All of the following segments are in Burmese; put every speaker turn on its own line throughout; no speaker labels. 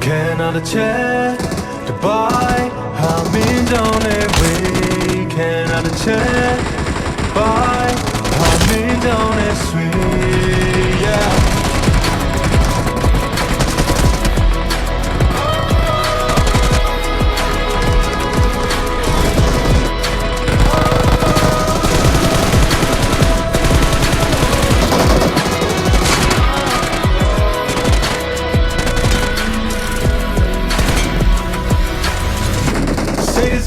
cannot I to buy. I'm in down every cannot attend.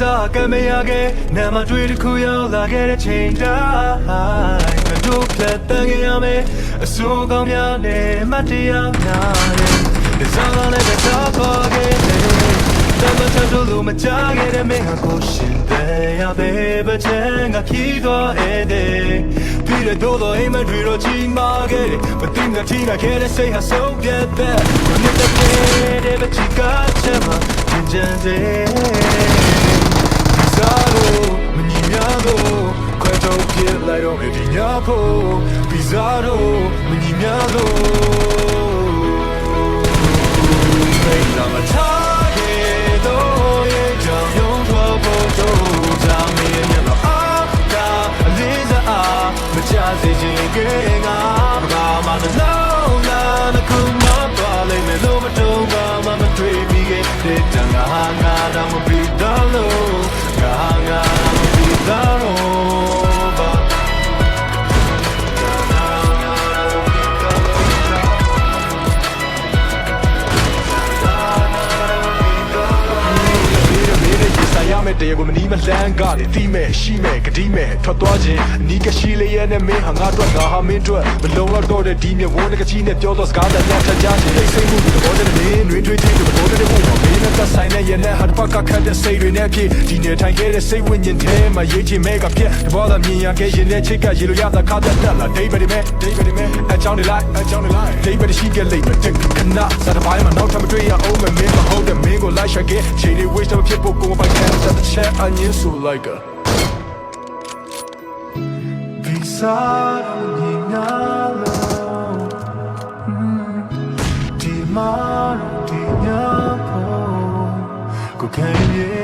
စိတ်စားကမရခဲ့နာမတွေ့တစ်ခုရောက်လာခဲ့တဲ့ချိန်တိုင်းကတို့ဖြတ်တန်းခဲ့ရမယ်အစိုးကောင်းများနဲ့မတ်တရားများနဲ့ဒီစားလာနဲ့တော့ခေါ်ခဲ့တယ်တမချတို့လိုမကြခဲ့တဲ့မင်းဟာကိုရှင်တဲ့ရတဲ့ဘချင်ကဖြီးသွားတဲ့ပြီးတဲ့တော့အိမ်မတွေတော့ကြီးမာခဲ့တယ်မသိငါထိနာခဲ့တဲ့စိတ်ဟာဆုံးပြတ်တဲ့မင်းတဲ့တဲ့ချီကချမ်းမှာကျန်တဲ့ piel la ro me viñapo Pizarro, menino Hey, la matage, do ye jam yong twa bo do jam me me la a da aliza a ma cha se jin ge nga ba ma na no na na ku ma twa lai me lo ma do ba ma ma twi mi ge de tang nga nga da ma bi da lo nga မယ့်တရေကိုမနီးမလန်းကနေတီးမဲ့ရှိမဲ့ဂတိမဲ့ထွက်သွားခြင်းအနီးကရှိလေးရဲ့နဲ့မင်းဟာငါအတွက်ငါဟာမင်းအတွက်မလုံးတော့တော့တဲ့ဒီမြဝန်းတကကြီးနဲ့ပြောတော့စကားတည်းညထကြခြင်းလိမ့်စိမ့်မှုဒီဘောတဲ့နေနှွေးထွေးခြင်းဒီဘောတဲ့ဘုံမှာမင်းနဲ့ သက်ဆိုင်တဲ့ရဲ့နဲ့ဟာပတ်ကခတ်တဲ့စိတ်တွေနဲ့ဖြစ်ဒီနေထိုင်ခဲ့တဲ့စိတ်ဝိညာဉ်ထဲမှာရေးချင်မဲ့ကပြက်ဒီဘောသာမြင်ရခဲ့ရင်နဲ့ချိတ်ကရေလိုရတာခါတဲ့တက်လာဒိဗယ်ဒီမဲဒိဗယ်ဒီမဲအချောင်းဒီလိုက်အချောင်းဒီလိုက်ဒိဗယ်ဒီရှိခဲ့လိမ့်မယ်တက်ခဏစားတဲ့ဘိုင်းမှာနောက်ထပ်မတွေ့ရအောင်မင်းမဟုတ်တဲ့မင်းကိုလိုက်ရှက်ခဲ့ချိန်တွေ waste တော့ဖြစ်ဖို့ကိုယ်ပိုင်ခံတဲ့ချက်အငင်းဆိုလိုက် Pisar can you?